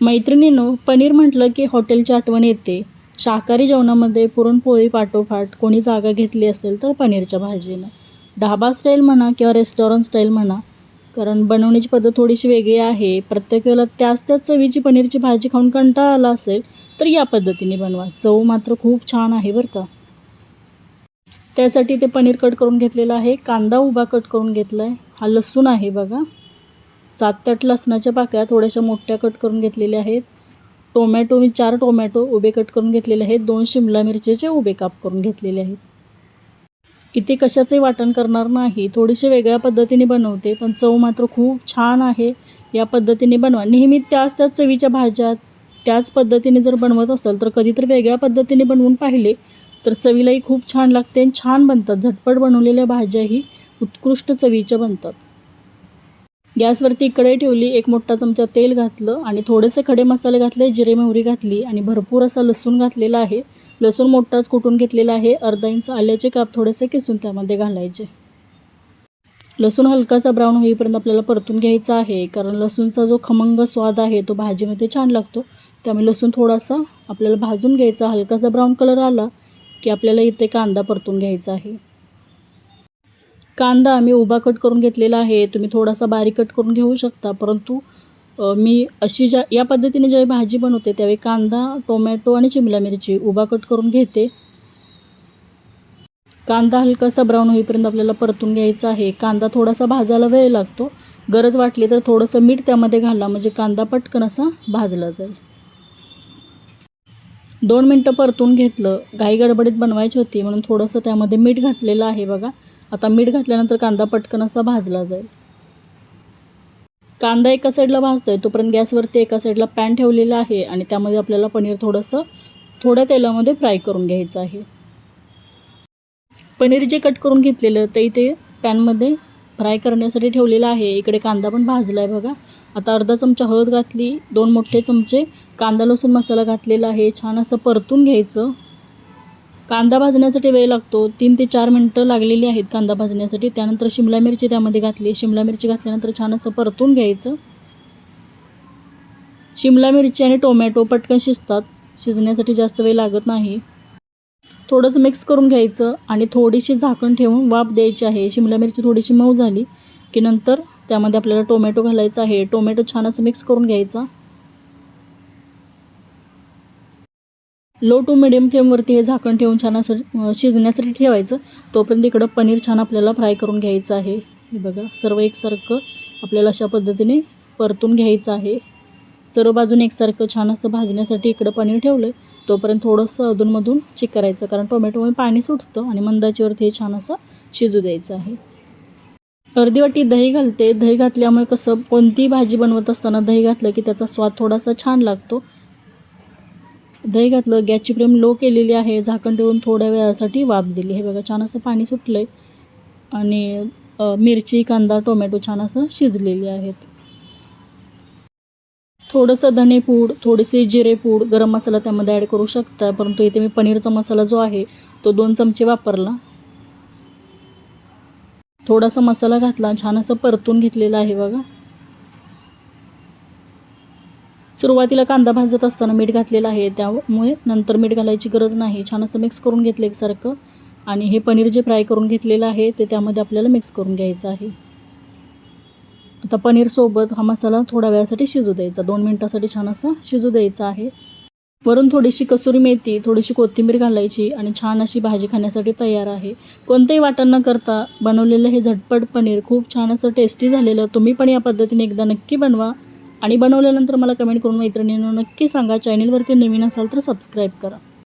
मैत्रिणींनो पनीर म्हटलं की हॉटेलची आठवण येते. शाकाहारी जेवणामध्ये पुरणपोळी पाठोपाठ कोणी जागा घेतली असेल तर पनीरच्या भाजीनं. ढाबा स्टाईल म्हणा किंवा रेस्टॉरंट स्टाईल म्हणा. कारण बनवण्याची पद्धत थोडीशी वेगळी आहे. प्रत्येक वेळेला त्याच त्याच चवीची पनीरची भाजी खाऊन कंटाळा आला असेल तर या पद्धतीने बनवा. चव मात्र खूप छान आहे बरं का. त्यासाठी ते पनीर कट करून घेतलेलं आहे. कांदा उभा कट करून घेतला आहे हा लसूण आहे बघा. सात ते आठ लसणाच्या पाकळ्या थोड्याशा मोठ्या कट करून घेतलेल्या आहेत. टोमॅटो मी चार टोमॅटो उभे कट करून घेतलेले आहेत. दोन शिमला मिरचीचे उभे काप करून घेतलेले आहेत. इथे कशाचंही वाटण करणार नाही. थोडीशी वेगळ्या पद्धतीने बनवते पण चव मात्र खूप छान आहे. या पद्धतीने बनवा. नेहमी त्याच त्याच चवीच्या भाज्या त्याच पद्धतीने जर बनवत असाल तर कधीतरी वेगळ्या पद्धतीने बनवून पाहिले तर चवीलाही खूप छान लागते आणि छान बनतात. झटपट बनवलेल्या भाज्याही उत्कृष्ट चवीच्या बनतात. गॅसवरती कढई ठेवली एक मोठा चमचा तेल घातलं आणि थोडेसे खडे मसाले घातले जिरे मोहरी घातली आणि भरपूर असा लसूण घातलेला आहे. लसूण मोठाच कुटून घेतलेला आहे? अर्धा इंच आल्याचे काप थोडेसे किसून त्यामध्ये घालायचे. लसूण हलकासा ब्राऊन होईपर्यंत आपल्याला परतून घ्यायचा आहे कारण लसूणचा जो खमंग स्वाद आहे तो भाजीमध्ये छान लागतो. त्यामुळे लसूण थोडासा आपल्याला भाजून घ्यायचा. हलकासा ब्राऊन कलर आला की आपल्याला इथे कांदा परतून घ्यायचा आहे. कांदा मी उभा कट करून घेतलेला आहे. तुम्ही थोडासा बारीक कट करून घेऊ शकता. परंतु मी अशी ज्या या पद्धतीने ज्यावेळी भाजी बनवते त्यावेळी कांदा टोमॅटो आणि शिमला मिरची उभा कट करून घेते. कांदा हलकासा ब्राऊन होईपर्यंत आपल्याला परतून घ्यायचा आहे. कांदा थोडासा भाजायला वेळ लागतो. गरज वाटली तर थोडंसं मीठ त्यामध्ये घाला म्हणजे कांदा पटकन असा भाजला जाईल. दोन मिनटं परतून घेतलं. घाई गडबडीत बनवायची होती म्हणून थोडंसं त्यामध्ये मीठ घातलेलं आहे बघा. आता मीठ घातल्यानंतर कांदा पटकन असा भाजला जाईल. कांदा एका साईडला भाजतोय तोपर्यंत गॅसवरती एका साईडला पॅन ठेवलेला आहे आणि त्यामध्ये आपल्याला पनीर थोडंसं थोड्या तेलामध्ये फ्राय करून घ्यायचं आहे. पनीर जे कट करून घेतलेलं ते इथे पॅनमध्ये फ्राय करण्यासाठी ठेवलेलं आहे. इकडे कांदा पण भाजला आहे बघा. आता अर्धा चमचा हळद घातली दोन मोठे चमचे कांदा लसूण मसाला घातलेला आहे. छान असं परतून घ्यायचं. कांदा भाजण्यासाठी वेळ लागतो. तीन ते चार मिनटं लागलेली आहेत कांदा भाजण्यासाठी. त्यानंतर शिमला मिरची त्यामध्ये घातली. शिमला मिरची घातल्यानंतर छान असं परतून घ्यायचं. शिमला मिरची आणि टोमॅटो पटकन शिजतात. शिजण्यासाठी जास्त वेळ लागत नाही. थोडंसं मिक्स करून घ्यायचं आणि थोडीशी झाकण ठेवून वाफ द्यायची आहे. शिमला मिरची थोडीशी मऊ झाली की नंतर त्यामध्ये आपल्याला टोमॅटो घालायचा आहे. टोमॅटो छान असं मिक्स करून घ्यायचा. लो टू मिडियम फ्लेमवरती हे झाकण ठेवून छान असं शिजण्यासाठी ठेवायचं. तोपर्यंत इकडं पनीर छान आपल्याला फ्राय करून घ्यायचं आहे. हे बघा सर्व एकसारखं आपल्याला अशा पद्धतीने परतून घ्यायचं आहे. सर्व बाजून एकसारखं छान असं भाजण्यासाठी इकडं पनीर ठेवलं आहे तोपर्यंत थोडंसं अधूनमधून चेक करायचं कारण टोमॅटोमुळे पाणी सुटतं आणि मंदाचीवरती हे छान असं शिजू द्यायचं आहे. अर्धी वाटी दही घालते. दही घातल्यामुळे कसं कोणतीही भाजी बनवत असताना दही घातलं की त्याचा स्वाद थोडासा छान लागतो. दही घातलं गॅसची फ्लेम लो केलेली आहे झाकण ठेवून थोड्या वेळासाठी वाफ दिली. हे बघा छान असं पाणी सुटलं आहे आणि मिरची कांदा टोमॅटो छान असं शिजलेली आहेत. थोडंसं धनेपूड थोडेसे जिरेपूड गरम मसाला त्यामध्ये ॲड करू शकता. परंतु इथे मी पनीरचा मसाला जो आहे तो दोन चमचे वापरला. थोडासा मसाला घातला छान असं परतून घेतलेला आहे बघा. सुरुवातीला कांदा भाजत असताना मीठ घातलेलं आहे त्यामुळे नंतर मीठ घालायची गरज नाही. छान असं मिक्स करून घेतलं एकसारखं. आणि हे पनीर जे फ्राय करून घेतलेलं आहे ते त्यामध्ये आपल्याला मिक्स करून घ्यायचं आहे. आता पनीरसोबत हा मसाला थोड्या वेळासाठी शिजू द्यायचा. दोन मिनटासाठी छान असा शिजू द्यायचा आहे. वरून थोडीशी कसुरी मेथी थोडीशी कोथिंबीर घालायची आणि छान अशी भाजी खाण्यासाठी तयार आहे. कोणतंही वाटण न करता बनवलेलं हे झटपट पनीर खूप छान असं टेस्टी झालेलं. तुम्ही पण या पद्धतीने एकदा नक्की बनवा. आणि बनवल्यानंतर मला कमेंट करून मैत्रिणींना नक्की सांगा. चॅनलवरती नवीन असाल तर सबस्क्राईब करा.